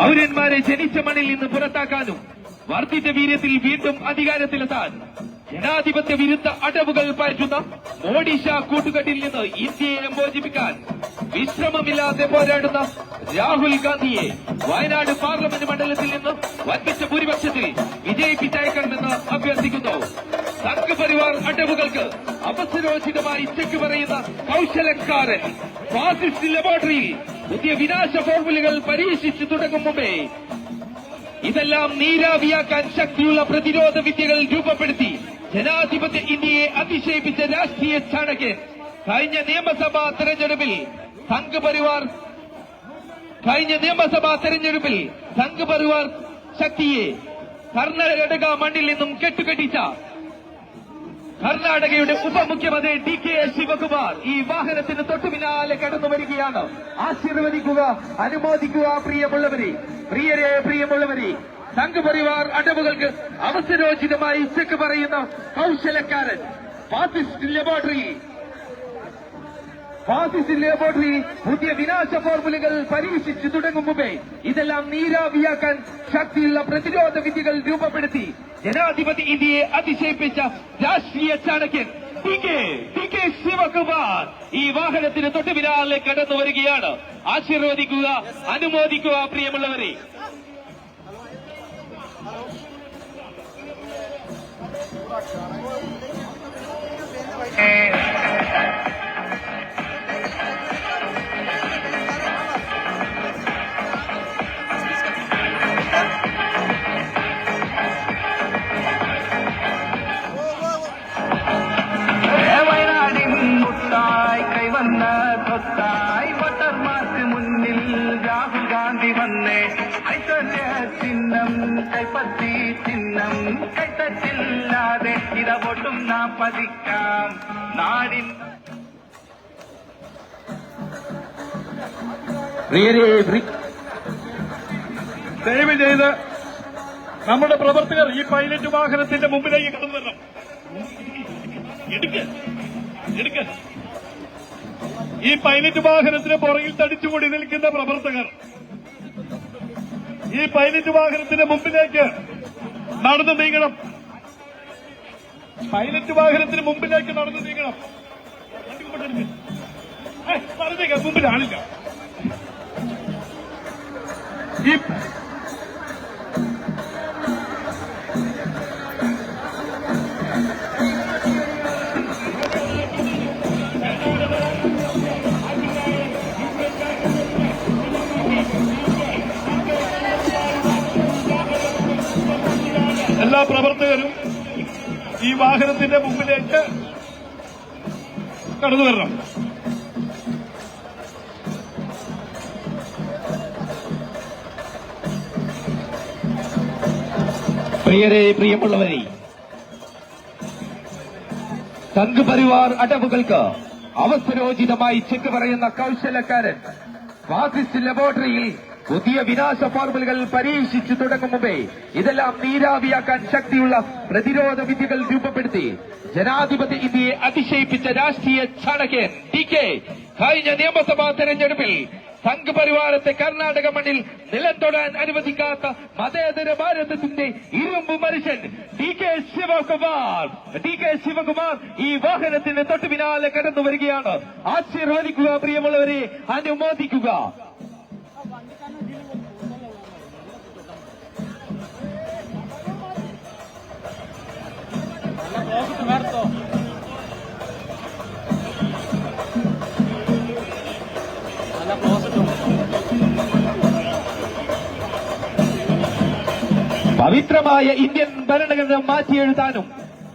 പൗരന്മാരെ ജനിച്ച മണ്ണിൽ നിന്ന് പുറത്താക്കാനും വർദ്ധിച്ച വീര്യത്തിൽ വീണ്ടും അധികാരത്തിലെത്താൻ ജനാധിപത്യ വിരുദ്ധ അടവുകൾ പയറ്റുന്ന മോഡി കൂട്ടുകെട്ടിൽ നിന്ന് ഇന്ത്യയെ മോചിപ്പിക്കാൻ വിശ്രമമില്ലാതെ പോരാടുന്ന രാഹുൽ ഗാന്ധിയെ വയനാട് പാർലമെന്റ് മണ്ഡലത്തിൽ നിന്ന് വൻപിച്ച ഭൂരിപക്ഷത്തിൽ വിജയിപ്പിച്ചയക്കണമെന്ന് അഭ്യർത്ഥിക്കുന്നു. സംഘപരിവാർ അടവുകൾക്ക് അവസരോചിതമായി ചെക്ക് പറയുന്ന കൗശലക്കാരൻ ഫാസിസ്റ്റ് ലബോറട്ടറിയിൽ പുതിയ വിനാശ ഫോർമുലകൾ പരീക്ഷിച്ചു തുടങ്ങും മുമ്പേ. ഇതെല്ലാം നീരാവിയാക്കാൻ ശക്തിയുള്ള പ്രതിരോധ വിദ്യകൾ രൂപപ്പെടുത്തി ജനാധിപത്യ ഇന്ത്യയെ അതിശയിപ്പിച്ച രാഷ്ട്രീയ ചാണകൻ. കഴിഞ്ഞ നിയമസഭാ തെരഞ്ഞെടുപ്പിൽ സംഘപരിവാർ കഴിഞ്ഞ നിയമസഭാ തെരഞ്ഞെടുപ്പിൽ സംഘപരിവാർ ശക്തിയെ കർണാടക മണ്ണിൽ നിന്നും കെട്ടുകെട്ടിച്ച കർണാടകയുടെ ഉപമുഖ്യമന്ത്രി ഡി കെ ശിവകുമാർ ഈ വാഹനത്തിന് തൊട്ടു പിന്നാലെ കടന്നു വരികയാണ്. ആശീർവദിക്കുക അനുമോദിക്കുക പ്രിയമുള്ളവരെ. പ്രിയരെ പ്രിയമുള്ളവരെ സംഘപരിവാർ അടവുകൾക്ക് അവസരോചിതമായി ഉച്ചയ്ക്ക് പറയുന്ന കൗശലക്കാരൻ ഫാസിസ്റ്റ് ലബോറട്ടറി ഫാസിസ്റ്റ് ലബോറട്ടറി പുതിയ വിനാശ ഫോർമുലകൾ പരീക്ഷിച്ചു തുടങ്ങും മുമ്പേ ഇതെല്ലാം നീരാവിയാക്കാൻ ശക്തിയുള്ള പ്രതിരോധ വിദ്യകൾ രൂപപ്പെടുത്തി. ജനാധിപതി ഇന്ത്യയെ അതിശയിപ്പിച്ച രാഷ്ട്രീയ ചാണക്യൻ ശിവകുമാർ ഈ വാഹനത്തിന് തൊട്ടു പിന്നാലെ കടന്നു വരികയാണ്. ആശീർവദിക്കുക അനുമോദിക്കുക പ്രിയമുള്ളവരെ. വയനാടിൻ ചിഹ്നം കൈപ്പത്തി ചിഹ്നം ഇടപൊട്ടും നാം പതിക്കാം. നാടിൻ ദയവ് ചെയ്ത് നമ്മുടെ പ്രവർത്തകർ ഈ പൈലറ്റ് വാഹനത്തിന്റെ മുമ്പിലേക്ക് കടന്നു വരണം എടുക്ക എടുക്ക. ഈ പൈലറ്റ് വാഹനത്തിന് പുറകിൽ തടിച്ചുകൂടി നിൽക്കുന്ന പ്രവർത്തകർ ഈ പൈലറ്റ് വാഹനത്തിന്റെ മുമ്പിലേക്ക് നടന്നു നീങ്ങണം. പൈലറ്റ് വാഹനത്തിന് മുമ്പിലേക്ക് നടന്നു നീങ്ങണം. പറഞ്ഞേക്കാം മുമ്പിൽ ഈ പ്രവർത്തകരും ഈ വാഹനത്തിന്റെ മുമ്പിലേക്ക് കടന്നു വരണം. പ്രിയരെ പ്രിയമുള്ളവരെ സംഘപരിവാർ അടവുകൾക്ക് അവസരോചിതമായി ചെക്ക് പറയുന്ന കൗശലക്കാരൻ ഫാസിസ്റ്റ് ലബോറട്ടറിയിൽ പുതിയ വിനാശ ഫോർമുലകൾ പരീക്ഷിച്ചു തുടങ്ങും മുമ്പേ ഇതെല്ലാം നീരാവിയാക്കാൻ ശക്തിയുള്ള പ്രതിരോധ വിദ്യകൾ രൂപപ്പെടുത്തി ജനാധിപത്യ ഇന്ത്യയെ അതിശയിപ്പിച്ച രാഷ്ട്രീയ ചാണകൻ ടി കെ. കഴിഞ്ഞ നിയമസഭാ തെരഞ്ഞെടുപ്പിൽ സംഘപരിവാരത്തെ കർണാടക മണ്ണിൽ നിലത്തൊടാൻ അനുവദിക്കാത്ത മതേതര ഭാരതത്തിന്റെ ഇരുമ്പ് മനുഷ്യൻ T K Sivakumar. T K Sivakumar ഈ വാഹനത്തിന് തൊട്ടു പിന്നാലെ കടന്നു വരികയാണ് ആശീർവദിക്കുക പ്രിയമുള്ളവരെ അനുമോദിക്കുക. പവിത്രമായ ഇന്ത്യൻ ഭരണഘടന മാറ്റിയെഴുതാനും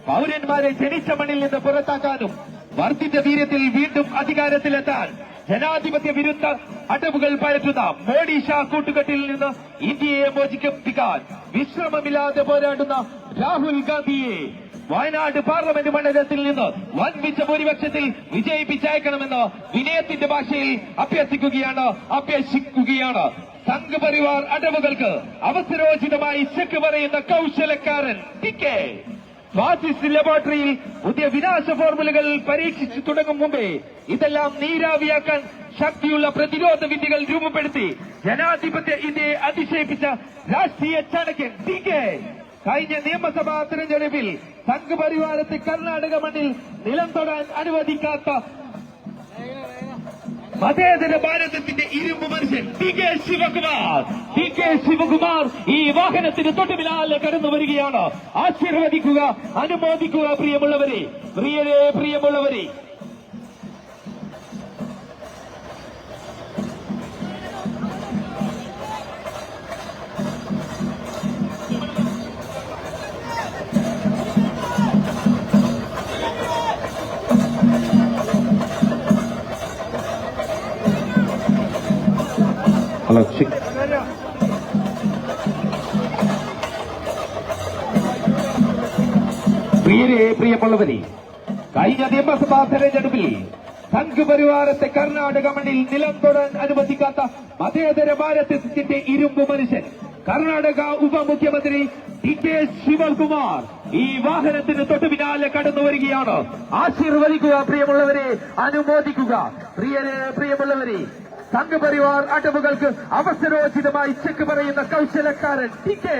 പൗരന്മാരെ ജനിച്ച മണ്ണിൽ നിന്ന് പുറത്താക്കാനും വർദ്ധിച്ച വീര്യത്തിൽ വീണ്ടും അധികാരത്തിലെത്താൻ ജനാധിപത്യ വിരുദ്ധ അടവുകൾ പയറ്റുന്ന മോഡി ഷാ കൂട്ടുകെട്ടിൽ നിന്ന് ഇന്ത്യയെ മോചിപ്പിക്കാൻ വിശ്രമമില്ലാതെ പോരാടുന്ന രാഹുൽ ഗാന്ധിയെ വയനാട് പാർലമെന്റ് മണ്ഡലത്തിൽ നിന്ന് വൻപിച്ച ഭൂരിപക്ഷത്തിൽ വിജയിപ്പിച്ചയക്കണമെന്ന് വിനയത്തിന്റെ ഭാഷയിൽ അഭ്യർത്ഥിക്കുകയാണ് അഭ്യർത്ഥിക്കുകയാണ് സംഘപരിവാർ അടവുകൾക്ക് അവസരോചിതമായി ചെക്ക് പറയുന്ന കൗശലക്കാരൻ ടി കെ. ഫാസിസ്റ്റ് ലബോറട്ടറിയിൽ പുതിയ വിനാശ ഫോർമുലകൾ പരീക്ഷിച്ചു തുടങ്ങും മുമ്പേ ഇതെല്ലാം നീരാവിയാക്കാൻ ശക്തിയുള്ള പ്രതിരോധ വിദ്യകൾ രൂപപ്പെടുത്തി ജനാധിപത്യ ഇന്ത്യയെ അതിശയിപ്പിച്ച രാഷ്ട്രീയ ചടക്കൻ ടി കെ. കഴിഞ്ഞ നിയമസഭാ തെരഞ്ഞെടുപ്പിൽ സംഘപരിവാരത്തെ കർണാടക മണ്ണിൽ നിലം തൊടാൻ അനുവദിക്കാത്ത മതേതര ഭാരതത്തിന്റെ ഇരുമ്പ് മനുഷ്യൻ T K Sivakumar. T K Sivakumar ഈ വാഹനത്തിന് തൊട്ടുപിന്നാലെ കടന്നു വരികയാണ്. ആശീർവദിക്കുക അനുമോദിക്കുക പ്രിയമുള്ളവരെ. പ്രിയരെ പ്രിയമുള്ളവരെ. ഹലോ പ്രിയരെ പ്രിയമുള്ളവരെ കഴിഞ്ഞ നിയമസഭാ തെരഞ്ഞെടുപ്പിൽ സംഘപരിവാരത്തെ കർണാടക മണ്ണിൽ നിലം തൊടാൻ അനുവദിക്കാത്ത മതേതര ഭാരതത്തിന്റെ ഇരുമ്പ് മനുഷ്യൻ കർണാടക ഉപമുഖ്യമന്ത്രി ടി കെ ശിവകുമാർ ഈ വാഹനത്തിന് തൊട്ടു പിന്നാലെ കടന്നു വരികയാണ്. ആശീർവദിക്കുക പ്രിയമുള്ളവരെ അനുമോദിക്കുക. പ്രിയരെ പ്രിയമുള്ളവരെ സംഘപരിവാർ അടവുകൾക്ക് അവസരോചിതമായി ചെക്ക് പറയുന്ന കൗശലക്കാരൻ ടി കെ.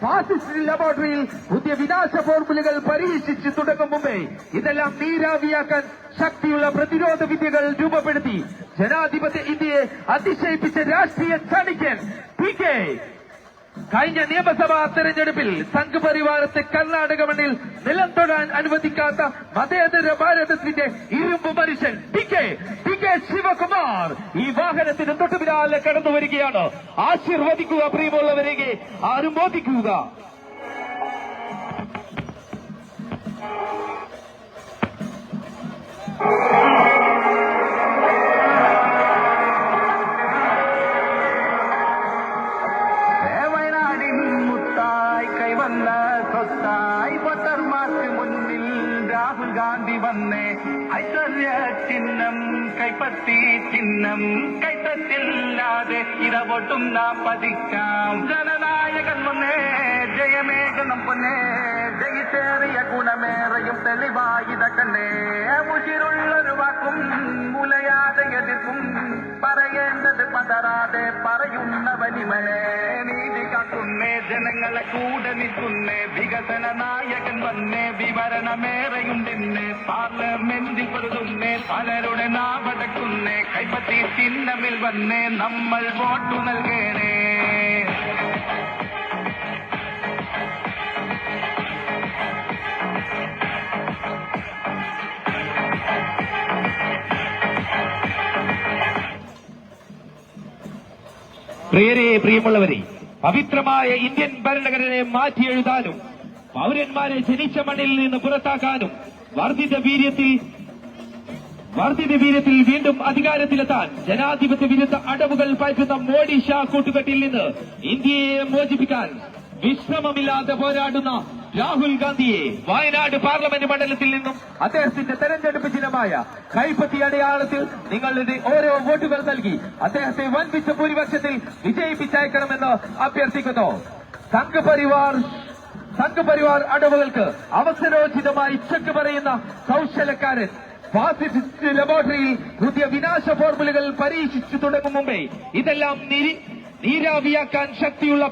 ഫാസിസ്റ്റ് ലബോറട്ടറിയിൽ പുതിയ വിനാശ ഫോർമുലകൾ പരീക്ഷിച്ചു തുടങ്ങും മുമ്പേ ഇതെല്ലാം നീരാവിയാക്കാൻ ശക്തിയുള്ള പ്രതിരോധ വിദ്യകൾ രൂപപ്പെടുത്തി. ജനാധിപത്യ ഇന്ത്യയെ അതിശയിപ്പിച്ച രാഷ്ട്രീയ ചണിക്കൻ പി കെ. കഴിഞ്ഞ നിയമസഭാ തെരഞ്ഞെടുപ്പിൽ സംഘപരിവാരത്തെ കർണാടക മണ്ണിൽ നിലം തൊടാൻ അനുവദിക്കാത്ത മതേതര ഭാരതത്തിന്റെ ഇരുമ്പ് മനുഷ്യൻ T K T K Sivakumar ഈ വാഹനത്തിന് തൊട്ടുപിരാലെ കടന്നു വരികയാണ് ആശീർവദിക്കുക പ്രിയമുള്ളവരെ അനുമോദിക്കുക വയനാടിൻ ഐശ്വര്യ ചിഹ്നം കൈപ്പത്തി ചിഹ്നം കൈത്തറ്റില്ലാതെ ഇടപൊട്ടും നാം പതിക്കാം. ജനനായകൻ മുന്നേ ജയമേകനം പൊന്നേ. ജയിച്ചേറിയ ഗുണമേറെയും തെളിവായിത കണ്ണേ ഉശിരുള്ളൊരു വാക്കും മുലയാതെ എതിർക്കും. പറയേണ്ടത് പതറാതെ പറയുന്ന വലിമനെ നീതി കാക്കുന്നേ ജനങ്ങളെ കൂടെ നിൽക്കുന്നേ വികസന നായകൻ വന്നേ വിവരണമേറെയുണ്ടെന്ന് പാർലമെന്റിൽ പൊരുതുന്നേ പലരുടെ നാവടക്കുന്നേ കൈപ്പത്തി ചിഹ്നമിൽ വന്നേ നമ്മൾ വോട്ടു നൽകേണേ. പ്രിയരെ പ്രിയമുള്ളവരെ പവിത്രമായ ഇന്ത്യൻ ഭരണഘടനയെ മാറ്റിയെഴുതാനും പൗരന്മാരെ ജനിച്ച മണ്ണിൽ നിന്ന് പുറത്താക്കാനും വർദ്ധിത വീര്യത്തിൽ വർദ്ധിത വീര്യത്തിൽ വീണ്ടും അധികാരത്തിലെത്താൻ ജനാധിപത്യ വിരുദ്ധ അടവുകൾ പയറ്റുന്ന മോഡി ഷാ കൂട്ടുകെട്ടിൽ നിന്ന് ഇന്ത്യയെ മോചിപ്പിക്കാൻ വിശ്രമമില്ലാതെ പോരാടുന്ന രാഹുൽ ഗാന്ധിയെ വയനാട് പാർലമെന്റ് മണ്ഡലത്തിൽ നിന്നും അദ്ദേഹത്തിന്റെ തെരഞ്ഞെടുപ്പ് ചിഹ്നമായ കൈപ്പത്തി അടയാളത്തിൽ നിങ്ങളുടെ ഓരോ വോട്ടുകൾ നൽകി അദ്ദേഹത്തെ വൻപിച്ച ഭൂരിപക്ഷത്തിൽ വിജയിപ്പിച്ചയക്കണമെന്ന് അഭ്യർത്ഥിക്കുന്നു. സംഘപരിവാർ സംഘപരിവാർ അടവുകൾക്ക് അവസരോചിതമായി ചെക്ക് പറയുന്ന കൗശലക്കാരൻ ഫാസിസ്റ്റ് ലബോറട്ടറിയിൽ പുതിയ വിനാശ ഫോർമുലകൾ പരീക്ഷിച്ചു തുടങ്ങും മുമ്പേ ഇതെല്ലാം നീരാവിയാക്കാൻ ശക്തിയുള്ള